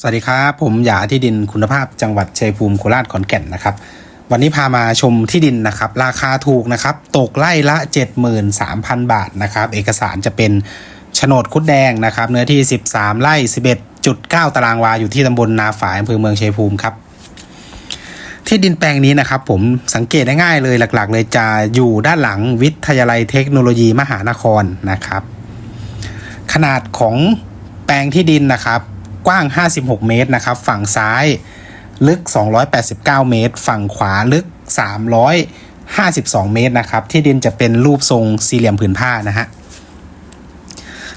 สวัสดีครับ ผมหยาที่ดินคุณภาพจังหวัดชัยภูมิโคราชขอนแก่นนะครับ วันนี้พามาชมที่ดินนะครับ ราคาถูกนะครับ ตกไร่ละ 73,000 บาทนะครับ เอกสารจะเป็นโฉนดคุดแดงนะครับ เนื้อที่ 13 ไร่ 11.9 ตารางวา อยู่ที่ตำบลนาฝายอำเภอเมืองชัยภูมิครับ ที่ดินแปลงนี้นะครับ ผมสังเกตได้ง่ายเลยหลักๆ เลยจะอยู่ด้านหลังวิทยาลัยเทคโนโลยีมหานครนะครับ ขนาดของแปลงที่ดินนะครับ กว้าง 56 เมตรนะครับ ฝั่งซ้ายลึก 289 เมตร ฝั่งขวาลึก 352 เมตรนะครับ ที่ดินจะเป็นรูปทรงสี่เหลี่ยมผืนผ้านะฮะ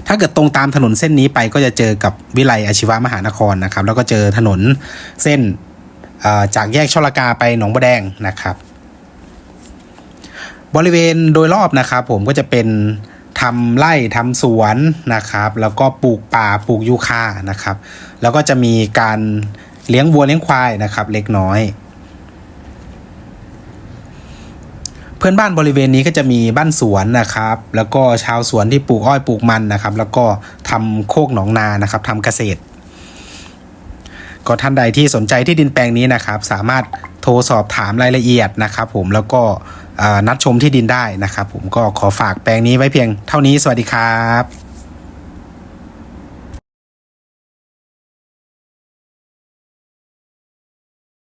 ถ้าเกิดตรงตามถนนเส้นนี้ไปก็จะเจอกับวิไลอาชีวะมหานครนะครับ แล้วก็เจอถนนเส้นจากแยกชลกาไปหนองบัวแดงนะครับ บริเวณโดยรอบนะครับผมก็จะเป็น ทำไร่ทำสวนนะครับ แล้วก็ปลูกป่าปลูกยูคานะครับ แล้วก็จะมีการเลี้ยงวัวเลี้ยงควายนะครับ เล็กน้อย เพื่อนบ้านบริเวณนี้ก็จะมีบ้านสวนนะครับ แล้วก็ชาวสวนที่ปลูกอ้อยปลูกมันนะครับ แล้วก็ทำโคกหนองนานะครับทำเกษตร ก็ท่านใดที่สนใจที่ดินแปลงนี้นะครับ สามารถโทรสอบถามรายละเอียดนะครับ ผมแล้วก็ นัดชมที่ดินได้นะครับผมก็ขอฝากแปลงนี้ไว้เพียงเท่านี้สวัสดีครับ